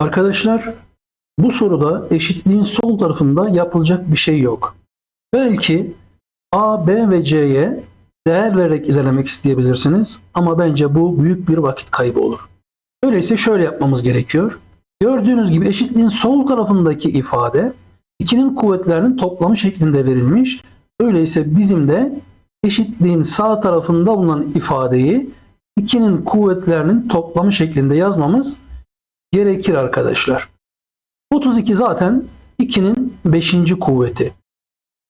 Arkadaşlar bu soruda eşitliğin sol tarafında yapılacak bir şey yok. Belki A, B ve C'ye değer vererek ilerlemek isteyebilirsiniz ama bence bu büyük bir vakit kaybı olur. Öyleyse şöyle yapmamız gerekiyor. Gördüğünüz gibi eşitliğin sol tarafındaki ifade 2'nin kuvvetlerinin toplamı şeklinde verilmiş. Öyleyse bizim de eşitliğin sağ tarafında bulunan ifadeyi 2'nin kuvvetlerinin toplamı şeklinde yazmamız gerekir arkadaşlar. 32 zaten 2'nin 5. kuvveti.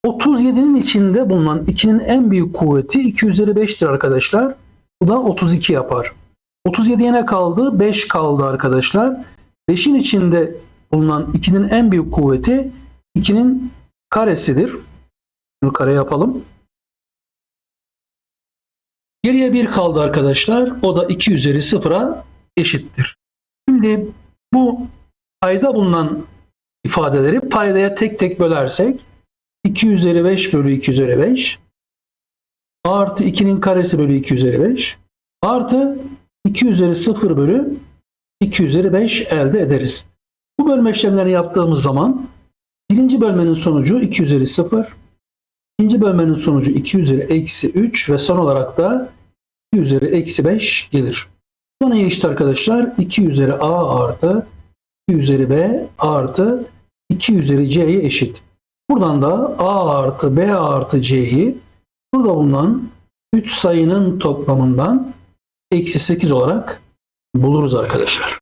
37'nin içinde bulunan 2'nin en büyük kuvveti 2 üzeri 5'tir arkadaşlar. Bu da 32 yapar. 37'ye ne kaldı? 5 kaldı arkadaşlar. 5'in içinde bulunan 2'nin en büyük kuvveti 2'nin karesidir. Bunu kare yapalım. Geriye 1 kaldı arkadaşlar. O da 2 üzeri 0'a eşittir. Şimdi bu payda bulunan ifadeleri paydaya tek tek bölersek 2 üzeri 5 bölü 2 üzeri 5 artı 2'nin karesi bölü 2 üzeri 5 artı 2 üzeri 0 bölü 2 üzeri 5 elde ederiz. Bu bölme işlemlerini yaptığımız zaman birinci bölmenin sonucu 2 üzeri 0, ikinci bölmenin sonucu 2 üzeri eksi 3 ve son olarak da 2 üzeri eksi 5 gelir. Bu neye eşit arkadaşlar? 2 üzeri a artı 2 üzeri b artı 2 üzeri c'ye eşit. Buradan da a artı b artı c'yi burada bulunan 3 sayının toplamından eksi 8 olarak buluruz arkadaşlar.